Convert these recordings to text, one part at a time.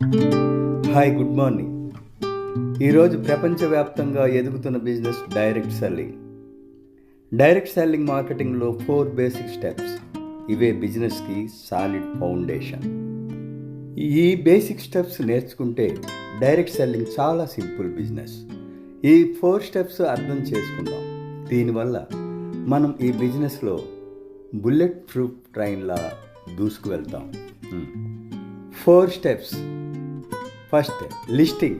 Hi good morning ఈరోజు ప్రపంచవ్యాప్తంగా ఎదుగుతున్న business direct selling direct selling మార్కెటింగ్లో four basic steps ఇవే బిజినెస్కి సాలిడ్ ఫౌండేషన్ ఈ బేసిక్ స్టెప్స్ నేర్చుకుంటే డైరెక్ట్ సెల్లింగ్ చాలా సింపుల్ బిజినెస్ ఈ ఫోర్ స్టెప్స్ అర్థం చేసుకుందాం. దీనివల్ల మనం ఈ బిజినెస్లో బుల్లెట్ ప్రూఫ్ ట్రైన్లా దూసుకు వెళ్తాం ఫోర్ స్టెప్స్ ఫస్ట్ లిస్టింగ్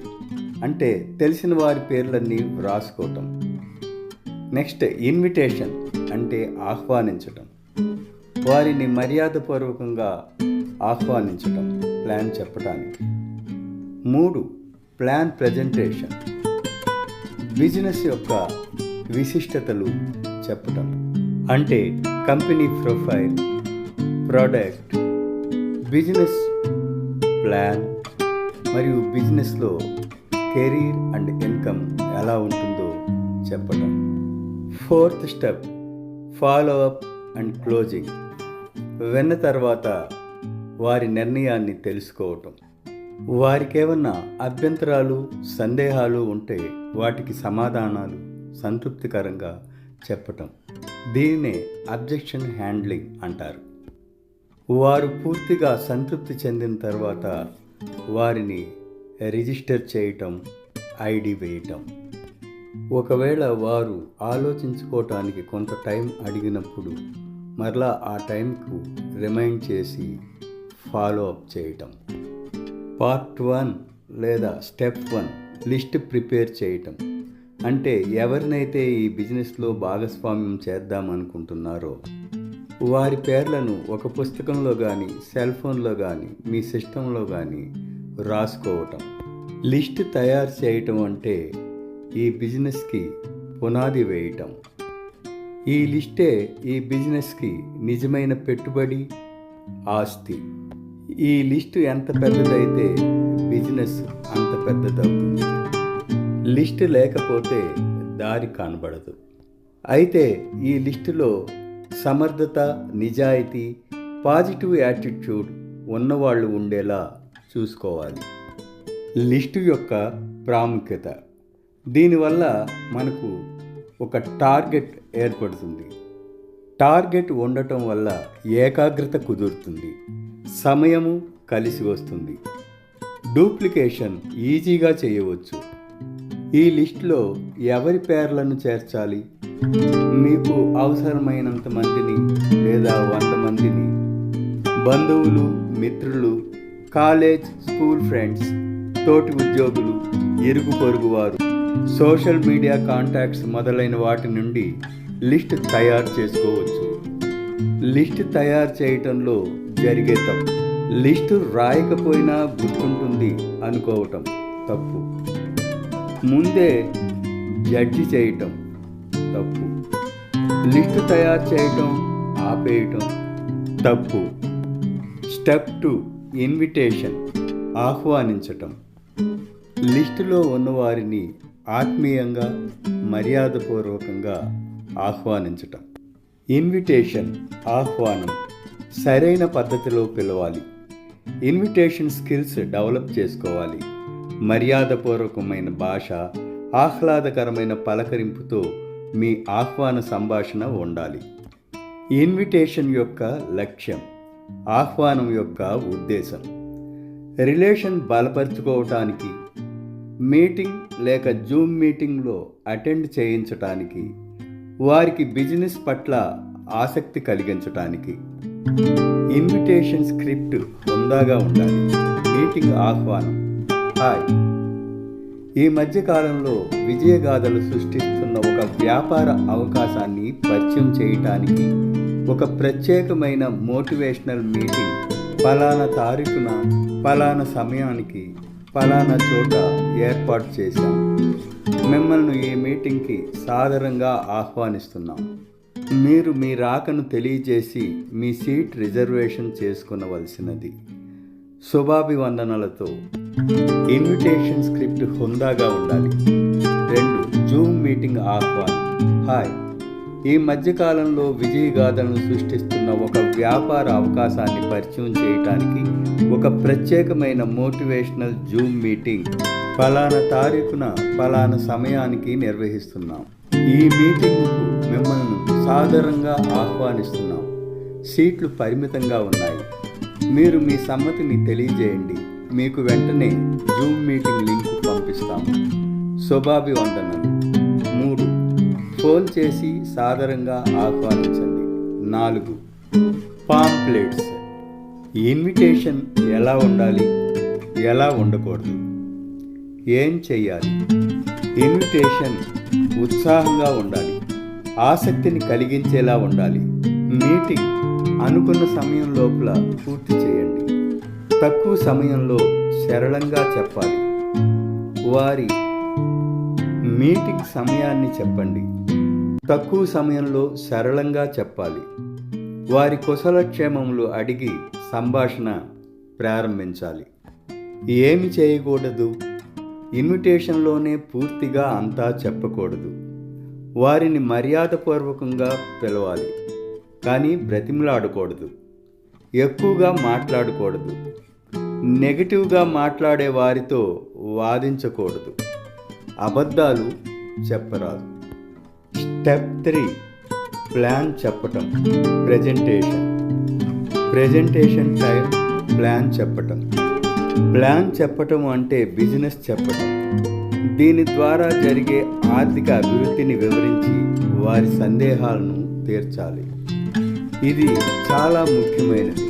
అంటే తెలిసిన వారి పేర్లన్నీ వ్రాసుకోవటం. నెక్స్ట్ ఇన్విటేషన్ అంటే ఆహ్వానించటం. వారిని మర్యాదపూర్వకంగా ఆహ్వానించటం ప్లాన్ చెప్పడానికి మూడు ప్లాన్ ప్రజెంటేషన్. బిజినెస్ యొక్క విశిష్టతలు చెప్పటం. అంటే company profile product business plan మరియు బిజినెస్లో కెరీర్ అండ్ ఇన్కమ్ ఎలా ఉంటుందో చెప్పటం. Fourth step follow up and closing. విన్న తర్వాత వారి నిర్ణయాన్ని తెలుసుకోవటం. వారికేమన్నా అభ్యంతరాలు సందేహాలు ఉంటే వాటికి సమాధానాలు సంతృప్తికరంగా చెప్పటం. దీనినే అబ్జెక్షన్ హ్యాండ్లింగ్ అంటారు. వారు పూర్తిగా సంతృప్తి చెందిన తర్వాత వారిని రిజిస్టర్ చేయటం ఐడి వేయటం. ఒకవేళ వారు ఆలోచించుకోవటానికి కొంత టైం అడిగినప్పుడు మరలా ఆ టైంకు రిమైండ్ చేసి ఫాలో అప్ చేయటం. పార్ట్ వన్ లేదా స్టెప్ వన్ లిస్ట్ ప్రిపేర్ చేయటం. అంటే ఎవరినైతే ఈ బిజినెస్లో భాగస్వామ్యం చేద్దామనుకుంటున్నారో వారి పేర్లను ఒక పుస్తకంలో కానీ సెల్ ఫోన్లో కానీ మీ సిస్టంలో కానీ రాసుకోవటం. లిస్ట్ తయారు చేయటం అంటే ఈ బిజినెస్కి పునాది వేయటం. ఈ లిస్టే ఈ బిజినెస్కి నిజమైన పెట్టుబడి ఆస్తి. ఈ లిస్టు ఎంత పెద్దదైతే బిజినెస్ అంత పెద్దదవుతుంది. లిస్ట్ లేకపోతే దారి కనబడదు. అయితే ఈ లిస్టులో సమర్థత నిజాయితీ పాజిటివ్ యాటిట్యూడ్ ఉన్నవాళ్ళు ఉండేలా చూసుకోవాలి. లిస్టు యొక్క ప్రాముఖ్యత. దీనివల్ల మనకు ఒక టార్గెట్ ఏర్పడుతుంది. టార్గెట్ ఉండటం వల్ల ఏకాగ్రత కుదురుతుంది. సమయము కలిసి వస్తుంది. డూప్లికేషన్ ఈజీగా చేయవచ్చు. ఈ లిస్టులో ఎవరి పేర్లను చేర్చాలి? మీకు అవసరమైనంత మందిని లేదా వంద మందిని? బంధువులు మిత్రులు కాలేజ్ స్కూల్ ఫ్రెండ్స్ తోటి ఉద్యోగులు ఇరుగు పొరుగు వారు. సోషల్ మీడియా కాంటాక్ట్స్ మొదలైన వాటి నుండి లిస్ట్ తయారు చేసుకోవచ్చు. లిస్ట్ తయారు చేయటంలో జరిగే తప్పు. లిస్టు రాయకపోయినా గుర్తుంటుంది అనుకోవటం తప్పు. ముందే జడ్జి చేయటం తప్పు. లిస్టు తయారు చేయటం ఆపేయటం తప్పు. స్టెప్ టూ ఇన్విటేషన్ ఆహ్వానించటం. లిస్టులో ఉన్నవారిని ఆత్మీయంగా మర్యాదపూర్వకంగా ఆహ్వానించటం. ఇన్విటేషన్ ఆహ్వానం సరైన పద్ధతిలో పిలవాలి. ఇన్విటేషన్ స్కిల్స్ డెవలప్ చేసుకోవాలి. మర్యాదపూర్వకమైన భాష ఆహ్లాదకరమైన పలకరింపుతో మీ ఆహ్వాన సంభాషణ ఉండాలి. ఇన్విటేషన్ యొక్క లక్ష్యం ఆహ్వానం యొక్క ఉద్దేశం. రిలేషన్ బలపరుచుకోవటానికి మీటింగ్ లేక జూమ్ మీటింగ్లో అటెండ్ చేయించటానికి వారికి బిజినెస్ పట్ల ఆసక్తి కలిగించటానికి. ఇన్విటేషన్ స్క్రిప్ట్ హుందాగా ఉండాలి. మీటింగ్ ఆహ్వానం. హాయ్. ఈ మధ్యకాలంలో విజయగాథలు సృష్టిస్తున్న ఒక వ్యాపార అవకాశాన్ని పరిచయం చేయటానికి ఒక ప్రత్యేకమైన మోటివేషనల్ మీటింగ్ ఫలానా తారీఖున ఫలానా సమయానికి ఫలానా చోట ఏర్పాటు చేశాం. మిమ్మల్ని ఈ మీటింగ్కి సాదరంగా ఆహ్వానిస్తున్నాం. మీరు మీ రాకను తెలియజేసి మీ సీట్ రిజర్వేషన్ చేసుకునవలసినది. శుభాభివందనలతో ఇన్విటేషన్ స్క్రిప్ట్ హుందాగా ఉండాలి. రెండు జూమ్ మీటింగ్ ఆహ్వానం. హాయ్. ఈ మధ్యకాలంలో విజయగాథలను సృష్టిస్తున్న ఒక వ్యాపార అవకాశాన్ని పరిచయం చేయటానికి ఒక ప్రత్యేకమైన మోటివేషనల్ జూమ్ మీటింగ్ ఫలానా తారీఖున ఫలానా సమయానికి నిర్వహిస్తున్నాం. ఈ మీటింగ్కు మిమ్మల్ని సాధారణంగా ఆహ్వానిస్తున్నాం. సీట్లు పరిమితంగా ఉన్నాయి. మీరు మీ సమ్మతిని తెలియజేయండి. మీకు వెంటనే జూమ్ మీటింగ్ లింక్ పంపిస్తాము. శుభాభివందనలు మూడు. ఫోన్ చేసి సాదరంగా ఆహ్వానించండి. నాలుగు. పాంప్లెట్స్. ఇన్విటేషన్ ఎలా ఉండాలి? ఎలా ఉండకూడదు? ఏం చెయ్యాలి? ఇన్విటేషన్ ఉత్సాహంగా ఉండాలి. ఆసక్తిని కలిగించేలా ఉండాలి. మీటింగ్ అనుకున్న సమయం లోపల పూర్తి చేయండి. తక్కువ సమయంలో సరళంగా చెప్పాలి. వారి మీటింగ్ సమయాన్ని చెప్పండి. తక్కువ సమయంలో సరళంగా చెప్పాలి. వారి కుశలక్షేమములు అడిగి సంభాషణ ప్రారంభించాలి. ఏమి చేయకూడదు? ఇన్విటేషన్లోనే పూర్తిగా అంతా చెప్పకూడదు. వారిని మర్యాదపూర్వకంగా పిలవాలి. కానీ బ్రతిమలాడకూడదు. ఎక్కువగా మాట్లాడకూడదు. నెగటివ్గా మాట్లాడే వారితో వాదించకూడదు. అబద్ధాలు చెప్పరాదు. స్టెప్ త్రీ ప్లాన్ చెప్పటం ప్రజెంటేషన్. ప్రజెంటేషన్ టైం ప్లాన్ చెప్పటం. ప్లాన్ చెప్పటం అంటే బిజినెస్ చెప్పటం. దీని ద్వారా జరిగే ఆర్థిక అభివృద్ధిని వివరించి వారి సందేహాలను తీర్చాలి. ఇది చాలా ముఖ్యమైనది.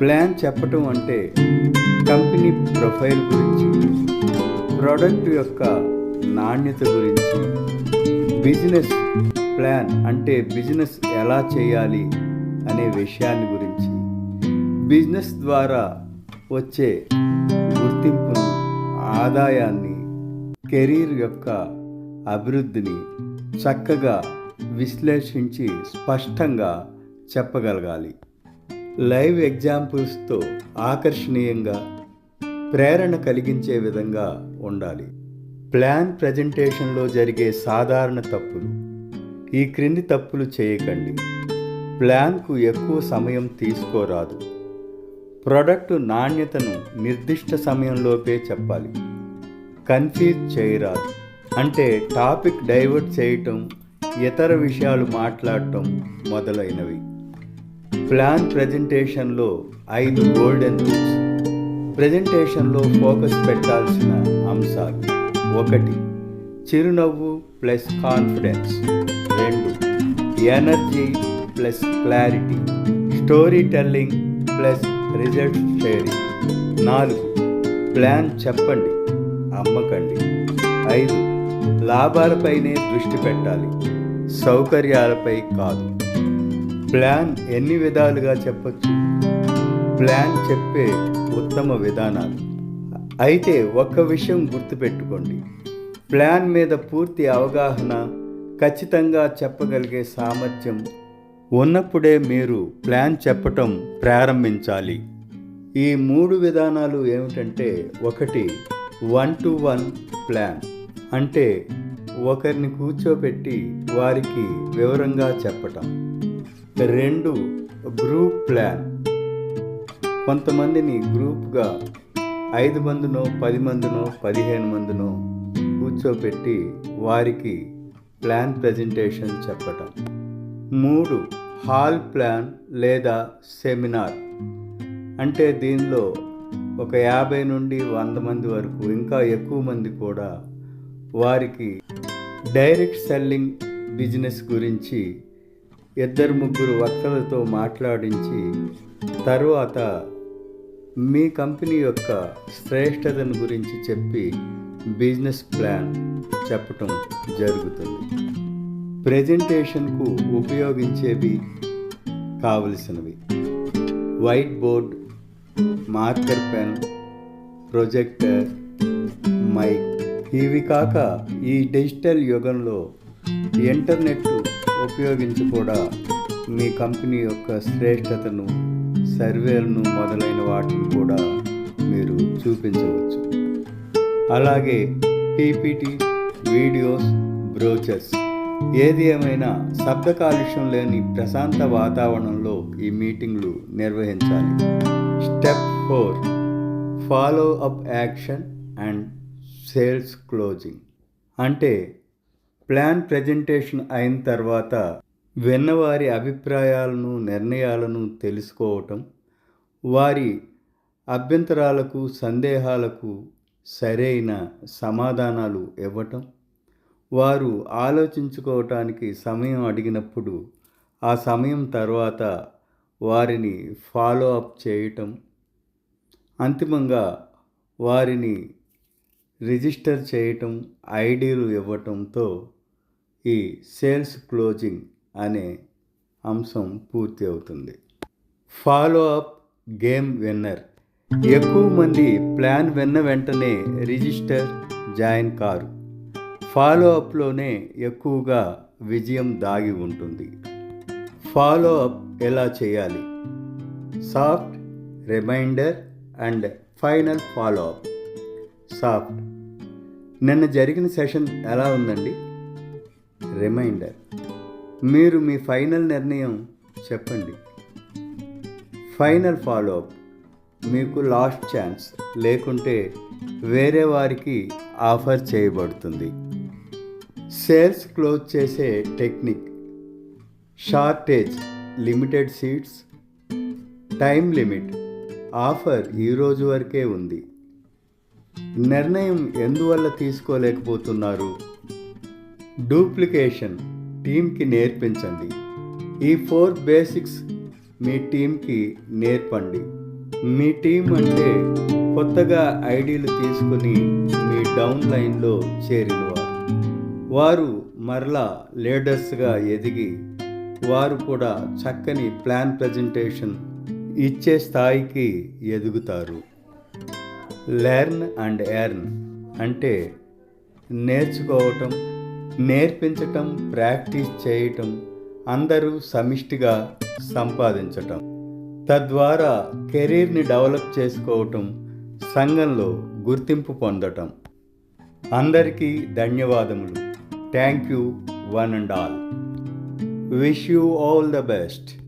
ప్లాన్ చెప్పటం అంటే కంపెనీ ప్రొఫైల్ గురించి ప్రోడక్ట్ యొక్క నాణ్యత గురించి బిజినెస్ ప్లాన్ అంటే బిజినెస్ ఎలా చేయాలి అనే విషయాన్ని గురించి బిజినెస్ ద్వారా వచ్చే గుర్తింపును ఆదాయాన్ని కెరీర్ యొక్క అభివృద్ధిని చక్కగా విశ్లేషించి స్పష్టంగా చెప్పగలగాలి. లైవ్ ఎగ్జాంపుల్స్తో ఆకర్షణీయంగా ప్రేరణ కలిగించే విధంగా ఉండాలి. ప్లాన్ ప్రజెంటేషన్లో జరిగే సాధారణ తప్పులు. ఈ క్రింది తప్పులు చేయకండి. ప్లాన్కు ఎక్కువ సమయం తీసుకోరాదు. ప్రొడక్ట్ నాణ్యతను నిర్దిష్ట సమయంలోపే చెప్పాలి. కన్ఫ్యూజ్ చేయరాదు. అంటే టాపిక్ డైవర్ట్ చేయటం ఇతర విషయాలు మాట్లాడటం మొదలైనవి. ప్లాన్ ప్రజెంటేషన్లో ఐదు గోల్డెన్ రూల్స్. ప్రజెంటేషన్లో ఫోకస్ పెట్టాల్సిన అంశాలు ఒకటి చిరునవ్వు ప్లస్ కాన్ఫిడెన్స్. రెండు energy plus clarity. Story telling plus result sharing. నాలుగు ప్లాన్ చెప్పండి అమ్మకండి. ఐదు లాభాలపైనే దృష్టి పెట్టాలి. సౌకర్యాలపై కాదు. ప్లాన్ ఎన్ని విధాలుగా చెప్పచ్చు? ప్లాన్ చెప్పే ఉత్తమ విధానాలు. అయితే ఒక్క విషయం గుర్తుపెట్టుకోండి. ప్లాన్ మీద పూర్తి అవగాహన ఖచ్చితంగా చెప్పగలిగే సామర్థ్యం ఉన్నప్పుడే మీరు ప్లాన్ చెప్పటం ప్రారంభించాలి. ఈ మూడు విధానాలు ఏమిటంటే ఒకటి వన్ టు వన్ ప్లాన్. అంటే ఒకరిని కూర్చోపెట్టి వారికి వివరంగా చెప్పటం. రెండు గ్రూప్ ప్లాన్. కొంతమందిని గ్రూప్గా ఐదు మందినో పది మందినో పదిహేను మందినో కూర్చోపెట్టి వారికి ప్లాన్ ప్రజెంటేషన్ చెప్పటం. మూడు హాల్ ప్లాన్ లేదా సెమినార్. అంటే దీనిలో ఒక యాభై నుండి వంద మంది వరకు ఇంకా ఎక్కువ మంది కూడా వారికి డైరెక్ట్ సెల్లింగ్ బిజినెస్ గురించి ఇద్దరు ముగ్గురు వక్తలతో మాట్లాడించి తరువాత మీ కంపెనీ యొక్క శ్రేష్టతను గురించి చెప్పి బిజినెస్ ప్లాన్ చెప్పటం జరుగుతుంది. ప్రజెంటేషన్కు ఉపయోగించేవి కావలసినవి. White board marker pen projector mic ఇవి కాక ఈ డిజిటల్ యుగంలో ఇంటర్నెట్ ఉపయోగించి కూడా మీ కంపెనీ యొక్క శ్రేష్టతను సర్వేలను మొదలైన వాటిని కూడా మీరు చూపించవచ్చు. అలాగే పీపీటీ వీడియోస్ బ్రోచర్స్ ఏది ఏమైనా శబ్ద కాలుష్యం లేని ప్రశాంత వాతావరణంలో ఈ మీటింగ్లు నిర్వహించాలి. Step four follow up action and sales closing. అంటే ప్లాన్ ప్రజెంటేషన్ అయిన తర్వాత విన్నవారి అభిప్రాయాలను నిర్ణయాలను తెలుసుకోవటం వారి అభ్యంతరాలకు సందేహాలకు సరైన సమాధానాలు ఇవ్వటం వారు ఆలోచించుకోవటానికి సమయం అడిగినప్పుడు ఆ సమయం తర్వాత వారిని ఫాలో అప్ చేయటం అంతిమంగా వారిని రిజిస్టర్ చేయటం ఐడీలు ఇవ్వటంతో ఈ సేల్స్ క్లోజింగ్ అనే అంశం పూర్తి అవుతుంది. Follow up game winner. ఎక్కువ మంది ప్లాన్ విన్న వెంటనే రిజిస్టర్ జాయిన్ కారు. ఫాలో అప్లోనే ఎక్కువగా విజయం దాగి ఉంటుంది. ఫాలో అప్ ఎలా చేయాలి? Soft reminder and final follow up. Soft నిన్న జరిగిన సెషన్ ఎలా ఉందండి? రిమైండర్. మీరు మీ ఫైనల్ నిర్ణయం చెప్పండి. ఫైనల్ ఫాలో అప్ మీకు లాస్ట్ ఛాన్స్. లేకుంటే వేరే వారికి ఆఫర్ చేయబడుతుంది. సేల్స్ క్లోజ్ చేసే technique. Shortage limited seats. Time limit. Offer ఈరోజు వరకే ఉంది. నిర్ణయం ఎందువల్ల తీసుకోలేకపోతున్నారు? డూప్లికేషన్ టీంకి నేర్పించండి. ఈ ఫోర్ బేసిక్స్ మీ టీంకి నేర్పండి. మీ టీం అంటే కొత్తగా ఐడీలు తీసుకుని మీ డౌన్ లైన్లో చేరినవారు. వారు మరలా లీడర్స్గా ఎదిగి వారు కూడా చక్కని ప్లాన్ ప్రజెంటేషన్ ఇచ్చే స్థాయికి ఎదుగుతారు. లెర్న్ అండ్ ఎర్న్ అంటే నేర్చుకోవటం నేర్పించటం ప్రాక్టీస్ చేయటం అందరూ సమిష్టిగా సంపాదించటం. తద్వారా కెరీర్ని డెవలప్ చేసుకోవటం సంఘంలో గుర్తింపు పొందటం. అందరికీ ధన్యవాదములు. Thank you one and all. Wish you all the best.